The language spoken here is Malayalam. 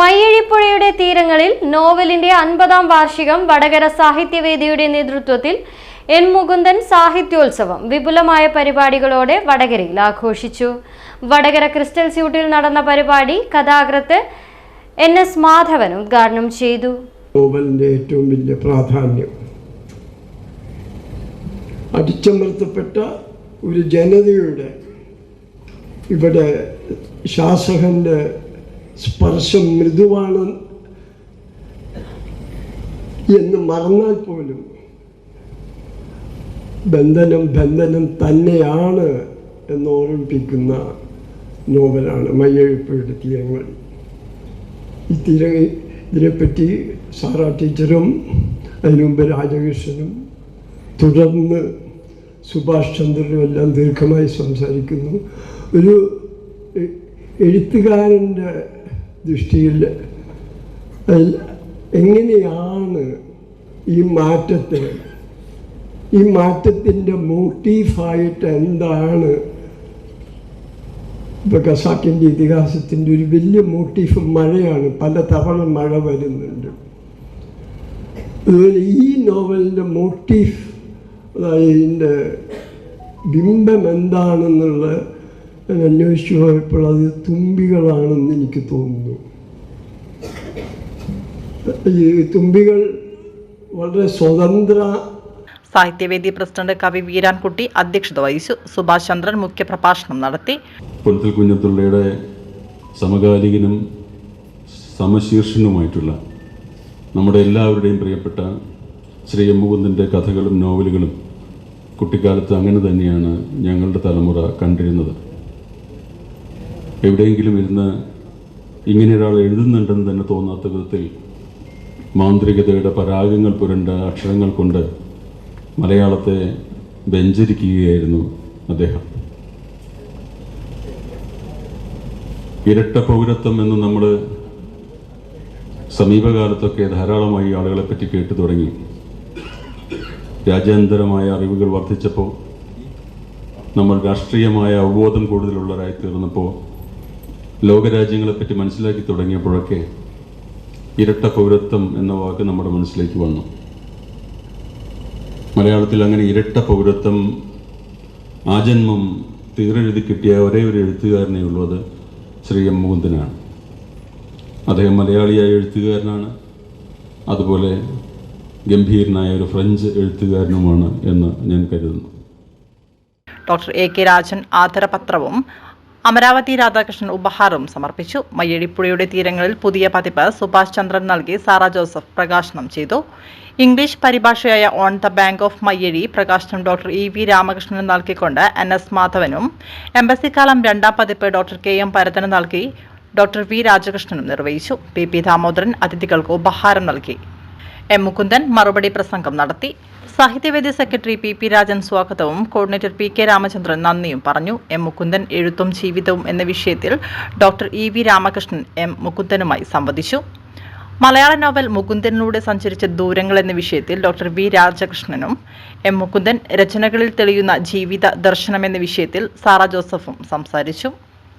മയ്യഴിപ്പുഴയുടെ തീരങ്ങളിൽ നോവലിന്റെ അൻപതാം വാർഷികം വടകര സാഹിത്യവേദിയുടെ നേതൃത്വത്തിൽ എൻ മുകുന്ദൻ സാഹിത്യോത്സവം വിപുലമായ പരിപാടികളോടെ വടകരയിൽ ആഘോഷിച്ചു. വടകര ക്രിസ്റ്റൽ സ്യൂട്ടിൽ നടന്ന പരിപാടി കഥാകൃത്ത് എൻ എസ് മാധവൻ ഉദ്ഘാടനം ചെയ്തു. നോവലിന്റെ ഏറ്റവും വലിയ പ്രാധാന്യം. അടിച്ചമർത്തപ്പെട്ട ഒരു ജനതയുടെ ഇവിടെ ശാസകന്റെ സ്പർശം മൃദുവാണ് എന്ന് മറന്നാൽ പോലും ബന്ധനം ബന്ധനം തന്നെയാണ് എന്ന് ഓർമ്മിപ്പിക്കുന്ന നോവലാണ് മയ്യഴിപ്പയുടെ തീരങ്ങൾ. ഈ തീര ഇതിനെപ്പറ്റി സാറാ ടീച്ചറും അതിനുമുമ്പ് രാജകൃഷ്ണനും തുടർന്ന് സുഭാഷ് ചന്ദ്രനും എല്ലാം ദീർഘമായി സംസാരിക്കുന്നു. ഒരു എഴുത്തുകാരന്റെ ദൃഷ്ടിയിൽ എങ്ങനെയാണ് ഈ മാറ്റത്തെ ഈ മാറ്റത്തിന്റെ മോട്ടീഫായിട്ട് എന്താണ് ഇപ്പോൾ ഖസാക്കിന്റെ ഇതിഹാസത്തിന്റെ ഒരു വലിയ മോട്ടീഫ് മഴയാണ് പല തവണ മഴ വരുന്നുണ്ട്. അതുപോലെ ഈ നോവലിന്റെ മോട്ടീഫ് അതായത് ഇതിന്റെ ബിംബം എന്താണെന്നുള്ള അന്വേഷിച്ചു പോയപ്പോൾ അത് തുമ്പികളാണെന്ന് എനിക്ക് തോന്നുന്നു. ഈ തുമ്പികൾ വളരെ സ്വതന്ത്ര സാഹിത്യവേദി പ്രസിഡന്റ് കവി വീരാൻകുട്ടി അധ്യക്ഷത വഹിച്ചു. സുഭാഷ് ചന്ദ്രൻ മുഖ്യപ്രഭാഷണം നടത്തി. പൊരുത്തൽ കുഞ്ഞത്തുള്ളയുടെ സമകാലികനും സമശീർഷനുമായിട്ടുള്ള നമ്മുടെ എല്ലാവരുടെയും പ്രിയപ്പെട്ട ശ്രീ എം മുകുന്ദന്റെ കഥകളും നോവലുകളും കുട്ടിക്കാലത്ത് അങ്ങനെ തന്നെയാണ് ഞങ്ങളുടെ തലമുറ കണ്ടിരുന്നത്. എവിടെയെങ്കിലും ഇരുന്ന് ഇങ്ങനെ ഒരാൾ എഴുതുന്നുണ്ടെന്ന് തന്നെ തോന്നാത്ത വിധത്തിൽ മാന്ത്രികതയുടെ പരാഗങ്ങൾ പുരണ്ട അക്ഷരങ്ങൾ കൊണ്ട് മലയാളത്തെ വ്യഞ്ചരിക്കുകയായിരുന്നു അദ്ദേഹം. ഇരട്ട പൗരത്വം എന്ന് നമ്മൾ സമീപകാലത്തൊക്കെ ധാരാളമായി ആളുകളെ പറ്റി കേട്ടു തുടങ്ങി. രാജ്യാന്തരമായ അറിവുകൾ വർദ്ധിച്ചപ്പോൾ നമ്മൾ രാഷ്ട്രീയമായ അവബോധം കൂടുതലുള്ളവരായി തീർന്നപ്പോൾ ലോകരാജ്യങ്ങളെപ്പറ്റി മനസ്സിലാക്കി തുടങ്ങിയപ്പോഴൊക്കെ ഇരട്ട പൗരത്വം എന്ന വാക്ക് നമ്മുടെ മനസ്സിലേക്ക് വന്നു. മലയാളത്തിൽ അങ്ങനെ ഇരട്ട പൗരത്വം ആജന്മം തീരെഴുതി കിട്ടിയ ഒരേ ഒരു എഴുത്തുകാരനേ ഉള്ളത് ശ്രീ എം മുകുന്ദനാണ്. അദ്ദേഹം മലയാളിയായ എഴുത്തുകാരനാണ്. അതുപോലെ ഗംഭീരനായ ഒരു ഫ്രഞ്ച് എഴുത്തുകാരനുമാണ് എന്ന് ഞാൻ കരുതുന്നു. ഡോക്ടർ എ കെ രാജൻ ആദരപത്രവും അമരാവതി രാധാകൃഷ്ണൻ ഉപഹാരവും സമർപ്പിച്ചു. മയ്യഴിപ്പുഴയുടെ തീരങ്ങളിൽ പുതിയ പതിപ്പ് സുഭാഷ് ചന്ദ്രൻ നൽകി സാറ ജോസഫ് പ്രകാശനം ചെയ്തു. English പരിഭാഷയായ on the bank of Mayyazhi പ്രകാശനം ഡോക്ടർ ഇ വി രാമകൃഷ്ണൻ നൽകിക്കൊണ്ട് എൻ എസ് മാധവനും കാലം രണ്ടാം പതിപ്പ് ഡോക്ടർ കെ എം പരതന് നൽകി ഡോക്ടർ വി രാജകൃഷ്ണനും നിർവഹിച്ചു. പി പി ദാമോദരൻ അതിഥികൾക്ക് ഉപഹാരം നൽകി. എം മുകുന്ദൻ മറുപടി പ്രസംഗം നടത്തി. സാഹിത്യവേദി സെക്രട്ടറി പി പി രാജൻ സ്വാഗതവും. കോർഡിനേറ്റർ പി കെ രാമചന്ദ്രൻ നന്ദിയും പറഞ്ഞു. എം മുകുന്ദൻ എഴുത്തും ജീവിതവും എന്ന വിഷയത്തിൽ doctor E V Ramakrishnan M മുകുന്ദനുമായി സംവദിച്ചു. മലയാള നോവൽ മുകുന്ദനിലൂടെ സഞ്ചരിച്ച ദൂരങ്ങൾ എന്ന വിഷയത്തിൽ ഡോക്ടർ വി രാജകൃഷ്ണനും എം മുകുന്ദൻ രചനകളിൽ തെളിയുന്ന ജീവിത ദർശനം എന്ന വിഷയത്തിൽ സാറ ജോസഫും സംസാരിച്ചു.